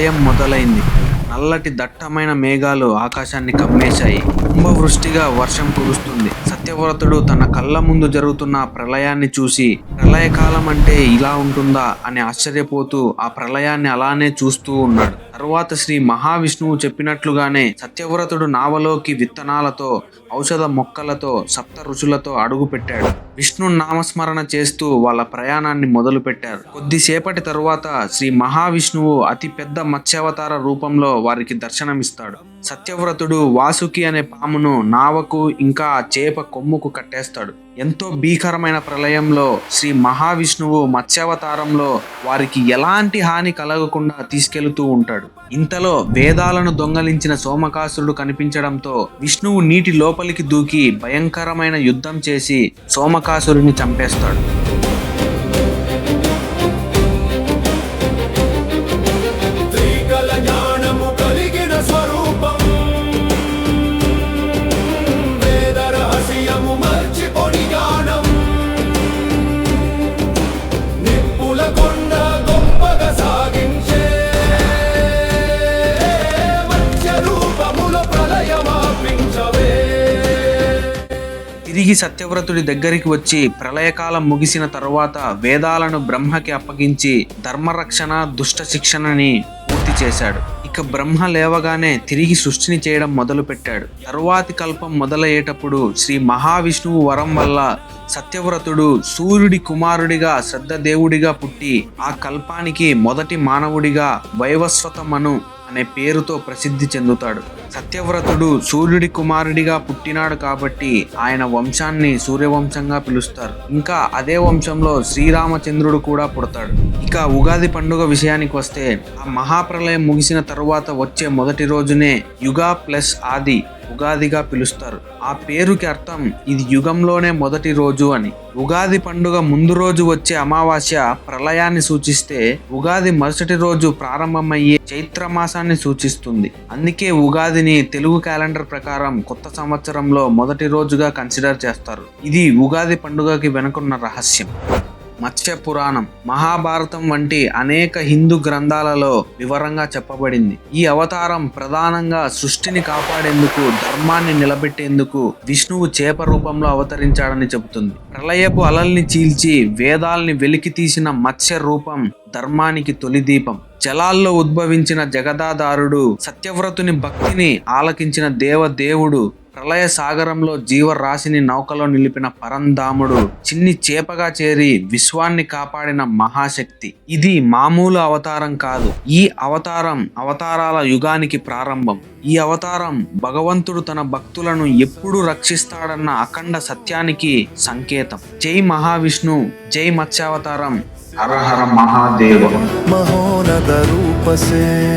ఉదయం మొదలైంది. నల్లటి దట్టమైన మేఘాలు ఆకాశాన్ని కమ్మేశాయి. కుంభవృష్టిగా వర్షం కురుస్తుంది. సత్యవ్రతుడు తన కళ్ళ ముందు జరుగుతున్న ప్రళయాన్ని చూసి ప్రళయకాలం అంటే ఇలా ఉంటుందా? అని ఆశ్చర్యపోతూ ఆ ప్రళయాన్ని అలానే చూస్తూ ఉన్నాడు. తరువాత శ్రీ మహావిష్ణువు చెప్పినట్లుగానే సత్యవ్రతుడు నావలోకి విత్తనాలతో ఔషధ మొక్కలతో సప్త రుచులతో అడుగు పెట్టాడు. విష్ణు నామస్మరణ చేస్తూ వాళ్ళ ప్రయాణాన్ని మొదలు పెట్టారు. కొద్దిసేపటి తరువాత శ్రీ మహావిష్ణువు అతి పెద్ద మత్స్యావతార రూపంలో వారికి దర్శనమిస్తాడు. సత్యవ్రతుడు వాసుకి అనే పామును నావకు ఇంకా చేప కొమ్ముకు కట్టేస్తాడు. ఎంతో భీకరమైన ప్రళయంలో శ్రీ మహావిష్ణువు మత్స్యావతారంలో వారికి ఎలాంటి హాని కలగకుండా తీసుకెళ్తూ ఉంటాడు. ఇంతలో వేదాలను దొంగలించిన సోమకాసురుడు కనిపించడంతో విష్ణువు నీటి లోపలికి దూకి భయంకరమైన యుద్ధం చేసి సోమకాసురుని చంపేస్తాడు. తిరిగి సత్యవ్రతుడి దగ్గరికి వచ్చి ప్రళయకాలం ముగిసిన తరువాత వేదాలను బ్రహ్మకి అప్పగించి ధర్మరక్షణ దుష్ట శిక్షణని పూర్తి చేశాడు. ఇక బ్రహ్మ లేవగానే తిరిగి సృష్టిని చేయడం మొదలుపెట్టాడు. తరువాతి కల్పం మొదలయ్యేటప్పుడు శ్రీ మహావిష్ణువు వరం వల్ల సత్యవ్రతుడు సూర్యుడి కుమారుడిగా శ్రద్ధ దేవుడిగా పుట్టి ఆ కల్పానికి మొదటి మానవుడిగా వైవస్వతమను అనే పేరుతో ప్రసిద్ధి చెందుతాడు. సత్యవ్రతుడు సూర్యుడి కుమారుడిగా పుట్టినాడు కాబట్టి ఆయన వంశాన్ని సూర్యవంశంగా పిలుస్తారు. ఇంకా అదే వంశంలో శ్రీరామచంద్రుడు కూడా పుడతాడు. ఇక ఉగాది పండుగ విషయానికి వస్తే ఆ మహాప్రలయం ముగిసిన తరువాత వచ్చే మొదటి రోజునే యుగా ప్లస్ ఆది ఉగాదిగా పిలుస్తారు. ఆ పేరుకి అర్థం ఇది యుగంలోనే మొదటి రోజు అని. ఉగాది పండుగ ముందు రోజు వచ్చే అమావాస్య ప్రళయాన్ని సూచిస్తే ఉగాది మరుసటి రోజు ప్రారంభమయ్యే చైత్ర మాసాన్ని సూచిస్తుంది. అందుకే ఉగాదిని తెలుగు క్యాలెండర్ ప్రకారం కొత్త సంవత్సరంలో మొదటి రోజుగా కన్సిడర్ చేస్తారు. ఇది ఉగాది పండుగకి వెనుకున్న రహస్యం. మత్స్య పురాణం మహాభారతం వంటి అనేక హిందూ గ్రంథాలలో వివరంగా చెప్పబడింది. ఈ అవతారం ప్రధానంగా సృష్టిని కాపాడేందుకు ధర్మాన్ని నిలబెట్టేందుకు విష్ణువు చేప రూపంలో అవతరించాడని చెబుతుంది. ప్రళయపు అలల్ని చీల్చి వేదాల్ని వెలికి తీసిన మత్స్య రూపం ధర్మానికి తొలి దీపం. జలాల్లో ఉద్భవించిన జగదాదారుడు సత్యవ్రతుని భక్తిని ఆలకించిన దేవదేవుడు ప్రళయ సాగరంలో జీవరాశిని నౌకలో నిలిపిన పరంధాముడు చిన్ని చేపగా చేరి విశ్వాన్ని కాపాడిన మహాశక్తి. ఇది మామూలు అవతారం కాదు. ఈ అవతారం అవతారాల యుగానికి ప్రారంభం. ఈ అవతారం భగవంతుడు తన భక్తులను ఎప్పుడు రక్షిస్తాడన్న అఖండ సత్యానికి సంకేతం. జై మహావిష్ణు జై మత్స్యావతారం. హర హర మహాదేవ. మహోనత రూపసే.